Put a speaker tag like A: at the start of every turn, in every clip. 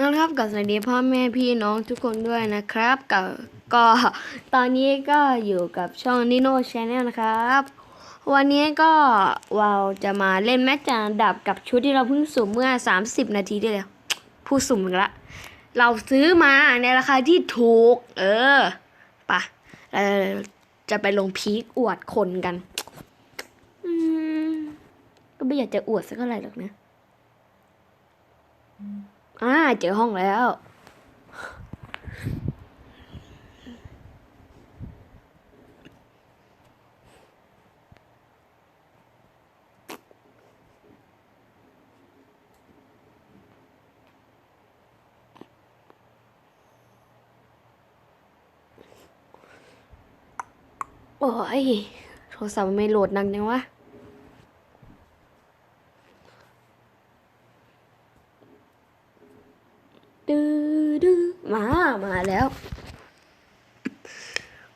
A: นะครับกับสวัสดีพ่อแม่พี่น้องทุกคนด้วยนะครับกับก็ตอนนี้ก็อยู่กับช่อง Nino Channel นะครับ วันนี้ก็เราจะมาเล่นแม็กจานดับกับชุดที่เราเพิ่งสุ่มเมื่อ 30 นาทีที่แล้วผู้สุ่มอีกละเราซื้อมาในราคาที่ถูก เออปะเราจะไปลงพีคอวดคนกันก็ไม่อยากจะอวดสักเท่าไหร่หรอกนะ อ่าเจอห้องแล้ว โอ้ย โทรศัพท์ไม่โหลดนักยังวะ ดื้อดื้อ มา มาแล้ว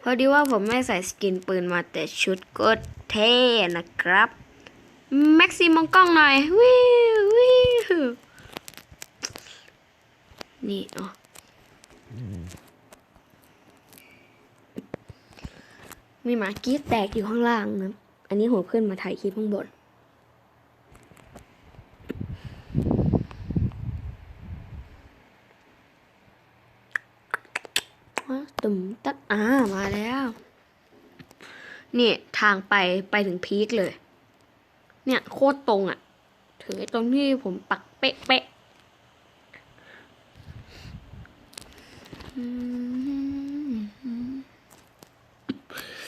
A: พอดีว่าผมไม่ใส่สกินปืนมาแต่ชุดก็เท่นะครับ แม็กซิมองกล้องหน่อย วิววิวนี่เนาะมีหมากีดแตกอยู่ข้างล่างนะ อันนี้ผมขึ้นมาถ่ายคลิปข้างบน อะตุ่มตัด อ่ามาแล้ว นี่ทางไปไปถึงพีคเลย เนี่ยโคตรตรงอะ่ะ ถึงไอ้ตรงที่ผมปักเป๊ะเป๊ะ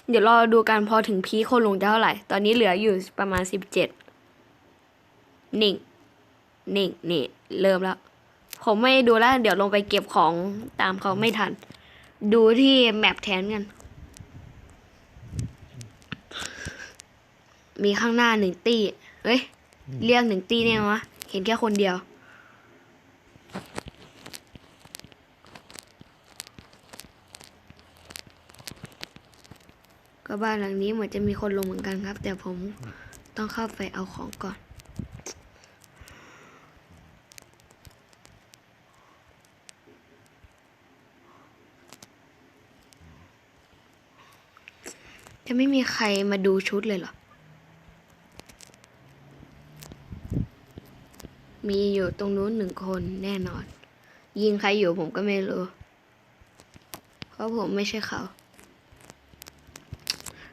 A: เดี๋ยวรอดูกันพอถึงพีคคนลงจะเท่าไหร่ ตอนนี้เหลืออยู่ประมาณสิบเจ็ดหนิ่งหนิ่งนี่ เริ่มแล้ว ผมไม่ดูแล้ว เดี๋ยวลงไปเก็บของตามเขาไม่ทัน ดูที่แมปแทนกัน มีข้างหน้าหนึ่งตี้เฮ้ย เรียกหนึ่งตี้เนี่ยวะ เห็นแค่คนเดียว ก็บ้านหลังนี้เหมือนจะมีคนลงเหมือนกันครับ แต่ผมต้องเข้าไปเอาของก่อน ไม่มีใครมาดูชุดเลยเหรอ มีอยู่ตรงนู้นหนึ่งคนแน่นอน ยิงใครอยู่ผมก็ไม่รู้ เพราะผมไม่ใช่เขา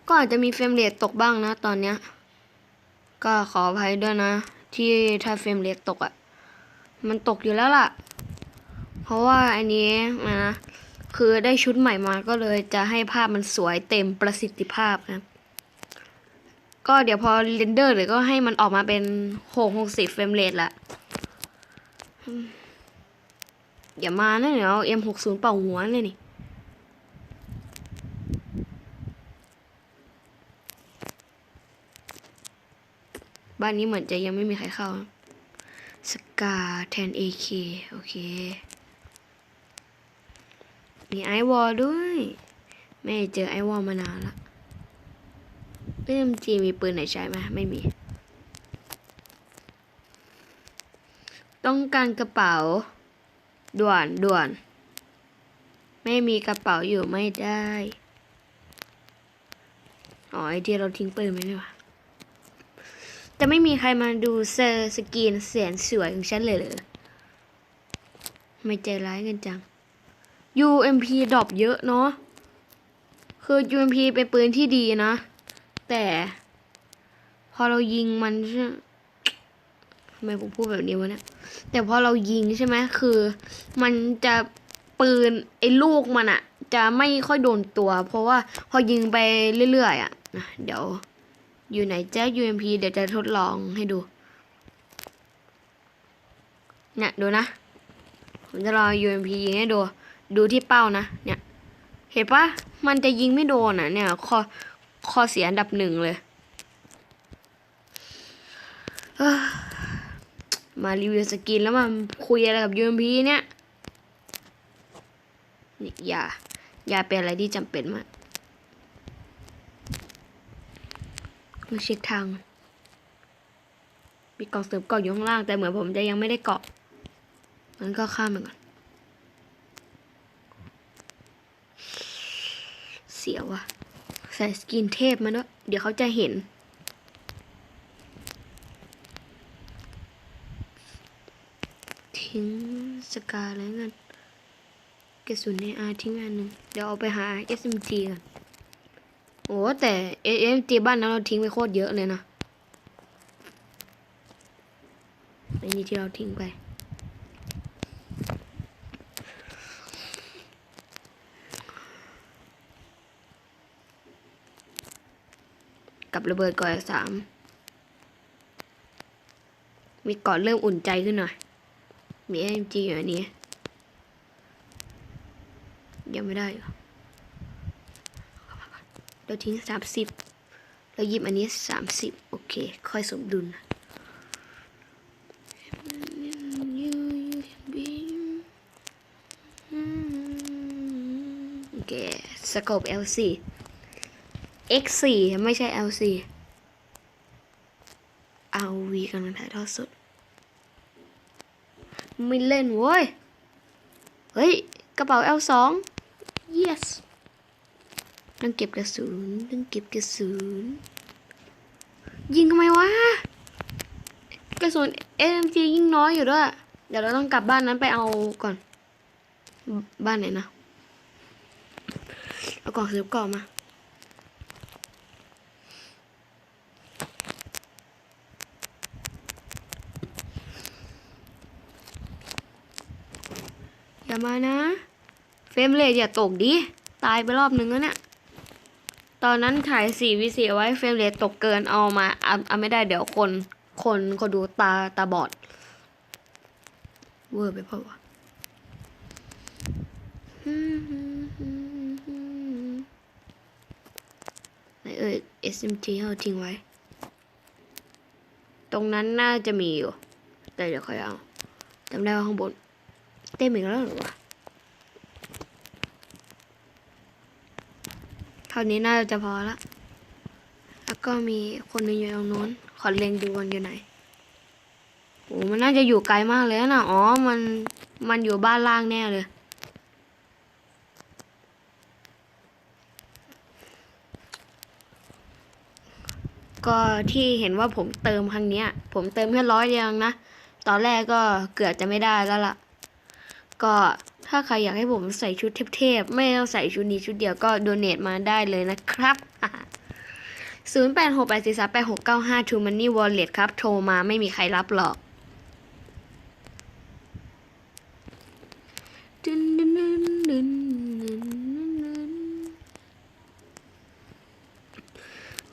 A: ก็อาจจะมีเฟรมเรทตกบ้างนะตอนเนี้ย ก็ขออภัยด้วยนะ ที่ถ้าเฟรมเรทตกอะ่ะ มันตกอยู่แล้วล่ะ เพราะว่าอันนี้นะ คือได้ชุดใหม่มาก็เลยจะให้ภาพมันสวยเต็มประสิทธิภาพนะ ก็เดี๋ยวพอเรนเดอร์หรือก็ให้มันออกมาเป็นหกหกสิบเฟรมเรทละอืมอย่ามานะเดี๋ยวเอ็มหกศูนย์เป่าหัวเลยนี่บ้านนี้เหมือนจะยังไม่มีใครเข้า สกาแทนเอเคโอเค มีไอวอลด้วยไม่เจอไอวอลมานานละเอ็มจีมีปืนไหนใช้ไหมไม่มี ต้องการกระเป๋า ด่วนด่วน ไม่มีกระเป๋าอยู่ไม่ได้ อ๋อไอที่เราทิ้งปืนไว้นี่ว่าจะไม่มีใครมาดูเซอร์สกีนเสียนสวยของฉันเลยเหรอไม่ใจร้ายกันจัง UMP ดรอปเยอะเนาะ คือ UMP เป็นปืนที่ดีนะ แต่ พอเรายิงมันใช่ทำไมผมพูดแบบนี้วะเนี่ย แต่พอเรายิงใช่ไหมคือ มันจะปืนไอ้ลูกมันอะจะไม่ค่อยโดนตัว เพราะว่าพอยิงไปเรื่อยๆอะนะเดี๋ยว อยู่ไหนแจ๊ UMP เดี๋ยวจะทดลองให้ดู เนี่ยดูนะ ผมจะรอ UMP ยิงให้ดู ดูที่เป้านะ เนี่ย เห็นปะมันจะยิงไม่โดนอะ เนี่ยข้อข้อเสียอันดับหนึ่งเลยมารีวิวสกินแล้วมาคุยอะไรกับ UMP เนี่ยนี่ยายาเป็นอะไรที่จำเป็นมากมาเช็คทาง มีกล่องเสริมเกาะอยู่ข้างล่างแต่เหมือนผมจะยังไม่ได้เกาะงั้นก็ข้ามไปก่อน เสียวว่ะใส่สกินเทพมาด้วยเดี๋ยวเขาจะเห็น ทิ้งสกาอะไรเงินกระสุนในอาทิ้งอันหนึ่งเดี๋ยวเอาไปหา SMG กันโอ้แต่ SMG บ้านนั้นเราทิ้งไปโคตรเยอะเลยนะไอ้นี่ที่เราทิ้งไป กับระเบิดก่อนสามมีก่อนเริ่มอุ่นใจขึ้นหน่อย มี AMG อยู่อันนี้ ยังไม่ได้เหรอเราทิ้งสามสิบเราหยิบอันนี้สามสิบโอเค ค่อยสมดุลโอเคสกอบ L4 X4 ไม่ใช่ L4 RV กำลังถ่ายทอดสด ไม่เล่นเว้ย เฮ้ย กระเป๋า L2 yes ต้องเก็บกระสุนต้องเก็บกระสุน ยิงทำไมวะ กระสุน SMG ยิงน้อยอยู่ด้วย เดี๋ยวเราต้องกลับบ้านนั้นไปเอาก่อน บ้านไหนนะ เอากล่องซื้อกล่องมา อย่ามานะ เฟมเรทอย่าตกดิ ตายไปรอบนึงแล้วเนี่ย ตอนนั้นถ่ายสี่วิสีไว้เฟมเรทตกเกินเอามาเอาเอาไม่ได้เดี๋ยวคน คนคนดูตาตาบอด เวอร์ไปเปล่าวะไหนเอ่ย SMG เอาทิ้งไว้ ตรงนั้นน่าจะมีอยู่ แต่เดี๋ยวค่อยเอาจำได้ว่าข้างบน เต็มอีกแล้วหรอวะเท่านี้น่าจะพอละ แล้วก็มีคนหนึงอยู่ตรงนู้น ขอเล็งดูวันอยู่ไหนโอ้มันน่าจะอยู่ไกลมากเลยนะ อ๋อ มัน มันอยู่บ้านล่างแน่เลย ก็ที่เห็นว่าผมเติมครั้งเนี้ย ผมเติมแค่ร้อยเดียวเองนะ ตอนแรกก็เกือบจะไม่ได้แล้วล่ะ ก็ถ้าใครอยากให้ผมใส่ชุดเทพๆ ไม่ต้องใส่ชุดนี้ชุดเดียวก็โดเน a t มาได้เลยนะครับ0 8 6 8 4 3 8 6 9 5 True Money Wallet ครับ โทรมาไม่มีใครรับหรอก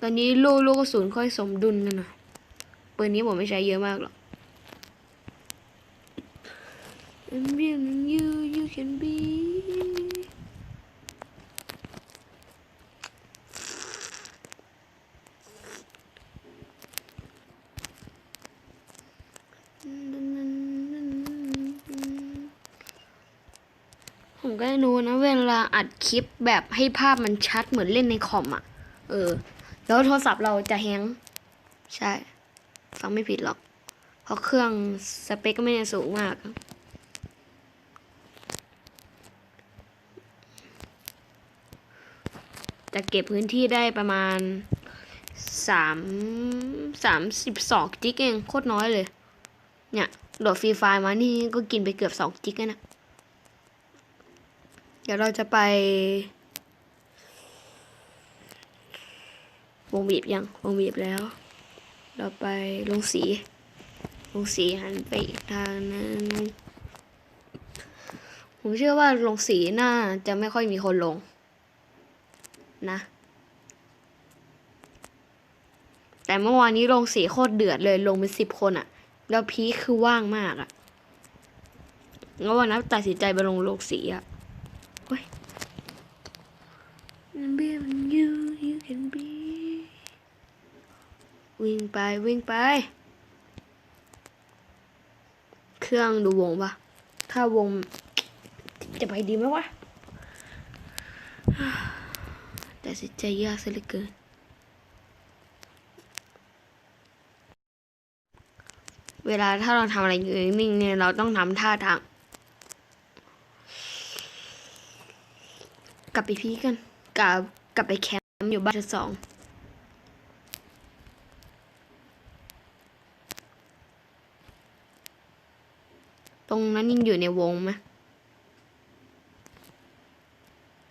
A: ตอนนี้โล่โล่กระสุนค่อยสมดุลกันหน่อยปืนนี้ผมไม่ใช้เยอะมากหรอก And being you, you can be. ผมก็รู้นะเวลาอัดคลิปแบบให้ภาพมันชัดเหมือนเล่นในคอมอะ เออ แล้วโทรศัพท์เราจะแฮงก์ใช่ ฟังไม่ผิดหรอก เพราะเครื่องสเปคก็ไม่ได้สูงมาก จะเก็บพื้นที่ได้ประมาณสามสามสิบสองจิกเองโคตรน้อยเลย เนี่ยโหลดฟรีไฟล์มานี่ก็กินไปเกือบสองจิกแล้วนะ เดี๋ยวเราจะไป วงบีบยัง วงบีบแล้ว เราไปลงสี ลงสีหันไปอีกทางนึงผมเชื่อว่าลงสีน่าจะไม่ค่อยมีคนลง นะ แต่เมื่อวานนี้ลงสีโคตรเดือดเลยลงเป็นสิบคนอะแล้วพีคคือว่างมากอะงั้นวันนั้นตัดสินใจไปลงลงสีอะเฮ้ย Be you you can be วิ่งไปวิ่งไป เครื่องดูวงปะถ้าวงจะไปดีไหมวะ ตัสิใจยากซะเหลือเกิน เวลาถ้าเราทำอะไรอยู่นิ่งเนี่ยเราต้องทำท่าทาง กลับไปพีกันกลับกลับไปแคมป์อยู่บ้านสองตรงนั้นยังอยู่ในวงไหม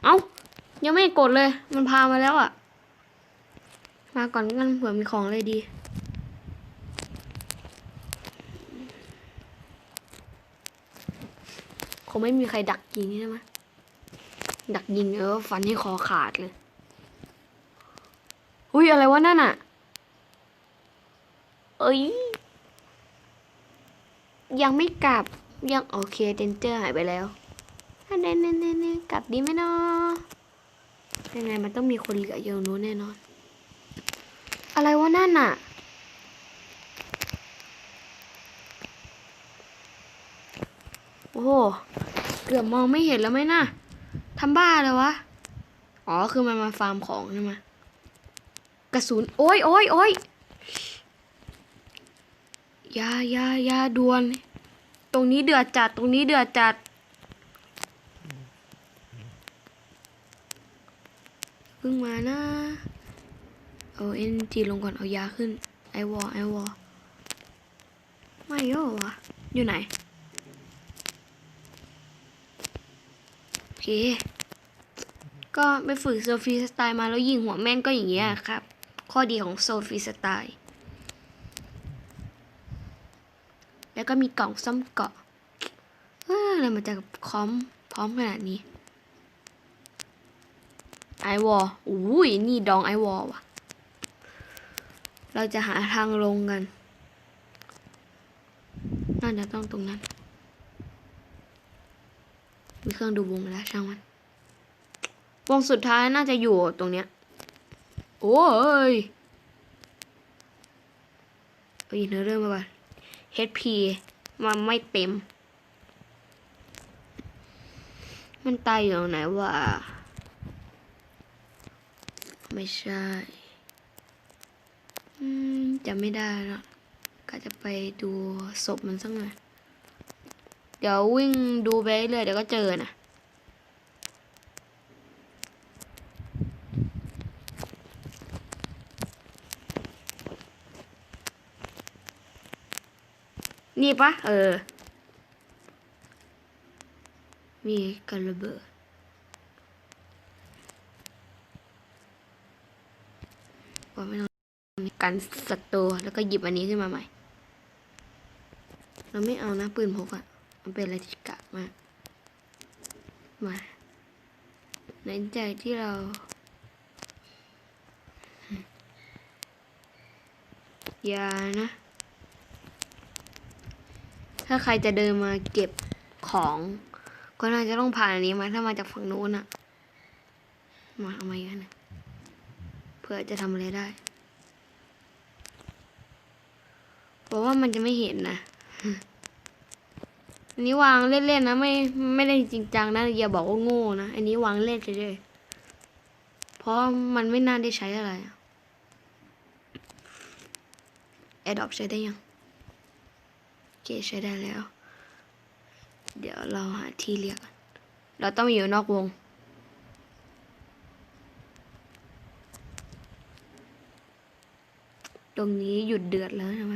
A: เอ้า ยังไม่กดเลย มันพามาแล้วอะ่ะ มาก่อนกันเผื่อมีของเลยดี คงไม่มีใครดักยิงใช่ไหมดักยิงเออฟันให้คอขาดเลยอุ้ยอะไรวะนั่นอะเอ้ย ยังไม่กลับยังโอเคเดนเจอร์หายไปแล้วอันเนเนเนเนกลับดีไหมเนาะ ยังไงมันต้องมีคนเหลืออยู่ตรงนู้นแน่นอน อะไรวะนั่นน่ะ โอ้โห เกือบมองไม่เห็นแล้วไหมน่ะทำบ้าเลยวะ อ๋อ คือมันมาฟาร์มของใช่ไหมกระสุน โอ้ยโอ้ยโอ้ยยายายาดวน ตรงนี้เดือดจัด ตรงนี้เดือดจัด พิ่งมานะ เอาเอ็นจีลงก่อนเอายาขึ้น ไอวอไอวอไม่โย่วะอยู่ไหนโอเค ก็ไปฝึกโซฟีสไตล์มาแล้วยิงหัวแม่นก็อย่างเงี้ยครับ ข้อดีของโซฟีสไตล์ แล้วก็มีกล่องซ่อมเกาะอะไรมาจากคอมพร้อมขนาดนี้ ไอวอลอุ้ยนี่ดองไอวอลว่ะ เราจะหาทางลงกัน น่าจะต้องตรงนั้น มีเครื่องดูวงแล้วช่างมัน วงสุดท้ายน่าจะอยู่ตรงเนี้ย โอ้ยเอ้ยเนื้อเรื่องมาก่อน HP มันไม่เต็ม มันตายอยู่ตรงไหนวะ ไม่ใช่จำไม่ได้แล้วก็จะไปดูศพมันสักหน่อย เดี๋ยววิ่งดูไปเรื่อยเดี๋ยวก็เจอนะนี่ปะเออ มีกระเบิดว่าไม่ต้อง กันศัตรูแล้วก็หยิบอันนี้ขึ้นมาใหม่ เราไม่เอานะปืนพกอะมันเป็นอะไรที่กะมาก มาในใจที่เรา อย่านะ ถ้าใครจะเดินมาเก็บของ ก็น่าจะต้องผ่านอันนี้มาถ้ามาจากฝั่งนู้นอะมาเอามาอีกอันหนึงเพื่อจะทำอะไรได้ บอกว่ามันจะไม่เห็นนะอันนี้วางเล่นๆนะไม่ไม่ได้จริงจังนะอย่าบอกว่าโง่นะอันนี้วางเล่นเฉยๆเพราะมันไม่น่าได้ใช้อะไรแอดอปใช้ได้ยังโอเคใช้ได้แล้ว เดี๋ยวเราหาที่เรียกเราต้องอยู่นอกวงตรงนี้หยุดเดือดแล้วใช่ไหม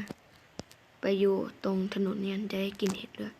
A: ไปอยู่ตรงถนนเนี่ยจะได้กินเห็ดด้วย